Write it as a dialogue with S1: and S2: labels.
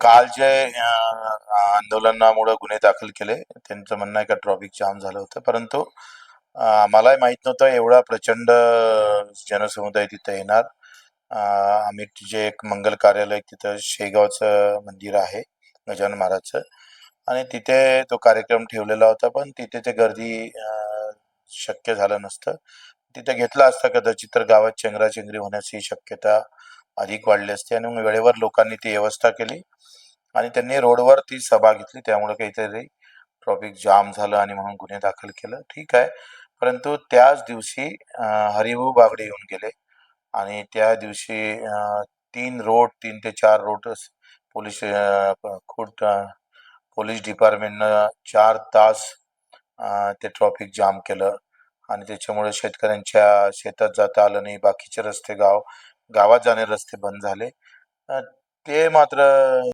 S1: काल जे आंदोलनामुळे गुन्हे दाखल केले त्यांचं म्हणणं आहे का ट्रॉफिक जाम झालं होतं. परंतु मलाही आम्हालाही नव्हतं एवढा प्रचंड जनसमुदाय तिथं येणार. आम्ही जे एक मंगल कार्यालय तिथं शेगावचं मंदिर आहे गजानन महाराजचं. आणि तिथे तो कार्यक्रम ठेवलेला होता पण तिथे ते गर्दी शक्य झालं नसतं. तिथे घेतला असता कदाचित तर गावात चेंगराचेंगरी होण्याची शक्यता अधिक वाढली असते आणि मग वेळेवर लोकांनी ती व्यवस्था केली. आणि त्यांनी रोडवर ती सभा घेतली. त्यामुळे काहीतरी ट्रॉफिक जाम झालं आणि म्हणून गुन्हे दाखल केलं. ठीक आहे. परंतु त्याच दिवशी हरिभाऊ बागडे येऊन गेले. आणि त्या दिवशी तीन रोड तीन ते चार रोड पोलीस अं, खूप पोलीस डिपार्टमेंटनं चार तास ते ट्रॉफिक जाम केलं. आणि त्याच्यामुळे शेतकऱ्यांच्या शेतात जाता आलं नाही. बाकीचे रस्ते गाव गावात जाणारे रस्ते बंद झाले. ते मात्र